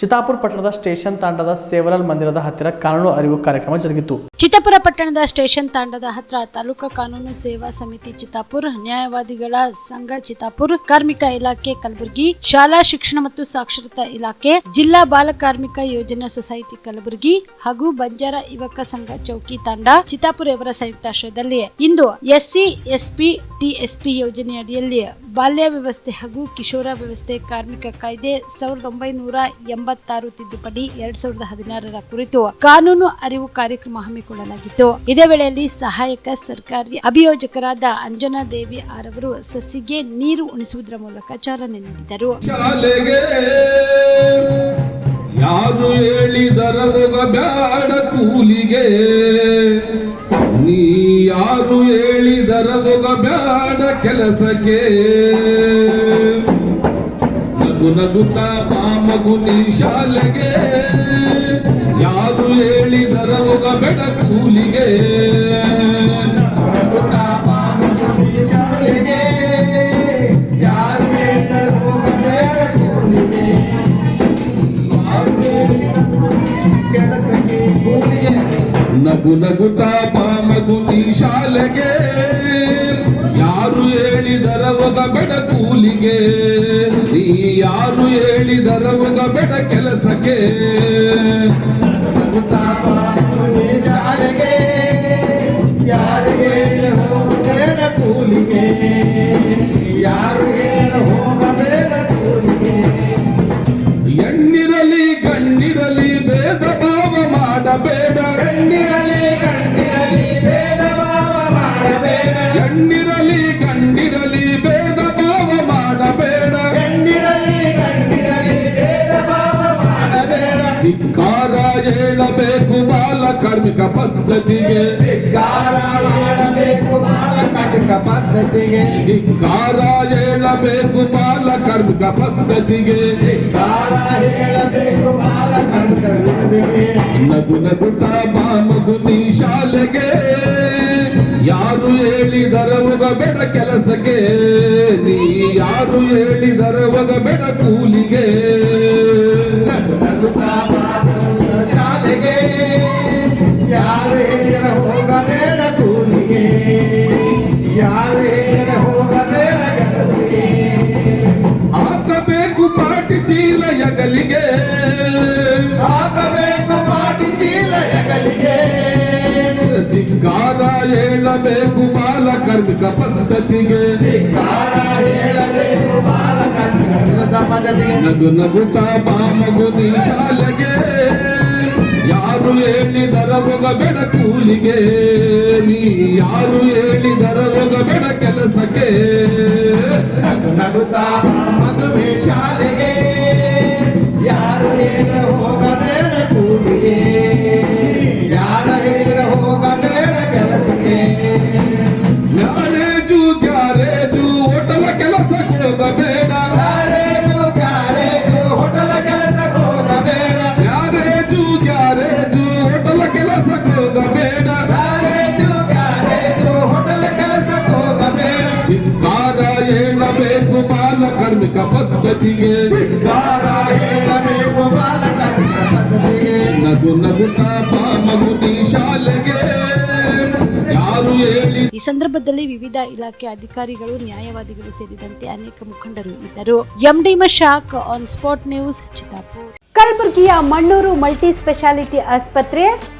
ಚಿತ್ತಾಪುರ ಪಟ್ಟಣದ ಸ್ಟೇಷನ್ ತಾಂಡದ ಸೇವರಲ್ ಮಂದಿರದ ಹತ್ತಿರ ಕಾನೂನು ಅರಿವು ಕಾರ್ಯಕ್ರಮ ಜರುಗಿತು. ಚಿತ್ತಾಪುರ ಪಟ್ಟಣದ ಸ್ಟೇಷನ್ ತಾಂಡದ ಹತ್ರ ತಾಲೂಕಾ ಕಾನೂನು ಸೇವಾ ಸಮಿತಿ ಚಿತ್ತಾಪುರ, ನ್ಯಾಯವಾದಿಗಳ ಸಂಘ ಚಿತ್ತಾಪುರ್, ಕಾರ್ಮಿಕ ಇಲಾಖೆ ಕಲಬುರಗಿ, ಶಾಲಾ ಶಿಕ್ಷಣ ಮತ್ತು ಸಾಕ್ಷರತಾ ಇಲಾಖೆ, ಜಿಲ್ಲಾ ಬಾಲ ಕಾರ್ಮಿಕ ಯೋಜನಾ ಸೊಸೈಟಿ ಕಲಬುರಗಿ ಹಾಗೂ ಬಂಜಾರ ಯುವಕ ಸಂಘ ಚೌಕಿ ತಾಂಡ ಚಿತ್ತಾಪುರ ಇವರ ಸಂಯುಕ್ತಾಶ್ರಯದಲ್ಲಿ ಇಂದು ಎಸ್ಸಿ, ಎಸ್ಪಿ, ಟಿಎಸ್ಪಿ ಯೋಜನೆಯಡಿಯಲ್ಲಿ ಬಾಲ್ಯ ವ್ಯವಸ್ಥೆ ಹಾಗೂ ಕಿಶೋರ ವ್ಯವಸ್ಥೆ ಕಾರ್ಮಿಕ ಕಾಯ್ದೆ ಸಾವಿರದ ಒಂಬೈನೂರ ಎಂಬತ್ತಾರು ತಿದ್ದುಪಡಿ ಎರಡ್ ಸಾವಿರದ ಹದಿನಾರರ ಕುರಿತು ಕಾನೂನು ಅರಿವು ಕಾರ್ಯಕ್ರಮ ಹಮ್ಮಿಕೊಳ್ಳಲಾಗಿತ್ತು. ಇದೇ ವೇಳೆಯಲ್ಲಿ ಸಹಾಯಕ ಸರ್ಕಾರಿ ಅಭಿಯೋಜಕರಾದ ಅಂಜನಾ ದೇವಿ ಆರವರು ಸಸಿಗೆ ನೀರು ಉಣಿಸುವುದರ ಮೂಲಕ ಚಾಲನೆ ನೀಡಿದರು. ಯಾರು ಹೇಳಿದರ ಕೂಲಿಗೆ. ನೀ ಹೇಳಿದರ ಬ್ಯಾಡ ಕೆಲಸಕ್ಕೆ ನಗು ನಗುತ್ತ ಮಾಮಗು ನೀ ಶಾಲೆಗೆ ಯಾರು ಹೇಳಿದರ ಬೇಡ ಕೂಲಿಗೆ ನಗು ನಗುತ್ತ ಪಾಮಗು ನೀ ಶಾಲೆಗೆ ಯಾರು ಹೇಳಿದರ ಬೆಡ ಕೂಲಿಗೆ? ನೀ ಯಾರು ಹೇಳಿದರ ಬೆಡ ಕೆಲಸಕ್ಕೆ? ಶಾಲೆಗೆ ಯಾರಿಗೆ ಹೋಗಬೇಡ ಕೂಲಿಗೆ? ಯಾರಿಗೆ ಹೋಗಬೇಡ ಕೂಲಿಗೆ? ಎಣ್ಣಿರಲಿ ಗಣ್ಣಿರಲಿ ಭೇದ ಭಾವ ಮಾಡಬೇಡ ಧಿಕ್ಕಾರ ಹೇಳಬೇಕು ಬಾಲ ಕಾರ್ಮಿಕ ಪದ್ಧತಿಗೆ. ಧಿಕ್ಕಾರ ಹೇಳಬೇಕು ಬಾಲ ಕಾರ್ಮಿಕ ಪದ್ಧತಿಗೆ. ಧಿಕ್ಕಾರ ಹೇಳಬೇಕು ಬಾಲ ಕಾರ್ಮಿಕ ಪದ್ಧತಿಗೆ. ಧಿಕ್ಕಾರ ಹೇಳಬೇಕು ಬಾಲಕಾಟಿಕ ಪದ್ಧತಿಗೆ ನಗು ನಗುತ್ತ ಬಾಮಗು ನೀ ಶಾಲೆಗೆ. ಯಾರು ಹೇಳಿದರ ಬೇಡ ಕೆಲಸಕ್ಕೆ. ನೀ ಯಾರು ಹೇಳಿದರ ಬೇಡ ಕೂಲಿಗೆ. ಹೋಗಬೇಡ ಕೂಲಿಗೆ ಯಾರು ಹೇಳಿದರೆ ಹೋಗಬೇಡ ಕೆಲಸಕ್ಕೆ ಹಾಕಬೇಕು ಪಾಟಿ ಚೀಲ ಎಗಲಿಗೆ ಹಾಕಬೇಕು ಪಾಟಿ ಚೀಲ ಎಗಲಿಗೆ ಧಿಕ್ಕಾರ ಹೇಳಬೇಕು ಬಾಲ ಕಾರ್ಮಿಕ ಪದ್ಧತಿಗೆ ಧಿಕ್ಕಾರ ಹೇಳಬೇಕು ಬಾಲಕಾರ್ಮಿಕ ವಿರುದ್ಧ ಪದ್ಧತಿಗೆ ನಗು ನಗುತ್ತ ಬಾಮಗು ನೀ ಶಾಲೆಗೆ ಯಾರು ಹೇಳಿದರ ಹೋಗಬೇಡ ಕೂಲಿಗೆ? ನೀ ಯಾರು ಹೇಳಿದರ ಹೋಗಬೇಡ ಕೆಲಸಕ್ಕೆ? ನಗು ನಗುತ್ತಾ ಮಗುವೆ ಶಾಲೆಗೆ? ಪದ್ಧತಿಗೆ ಹೇಳಬೇಕು ಪದ್ಧತಿಗೆ. ನಗು ನಗುತ್ತ ಶಾಲೆಗೆ. ಈ ಸಂದರ್ಭದಲ್ಲಿ ವಿವಿಧ ಇಲಾಖೆ ಅಧಿಕಾರಿಗಳು ನ್ಯಾಯವಾದಿಗಳು ಸೇರಿದಂತೆ ಅನೇಕ ಮುಖಂಡರು ಇದ್ದರು. MD Mashak on spot news Chittapur. ಕಲಬುರಗಿಯ ಮಣ್ಣೂರು ಮಲ್ಟಿ ಸ್ಪೆಷಾಲಿಟಿ ಆಸ್ಪತ್ರೆ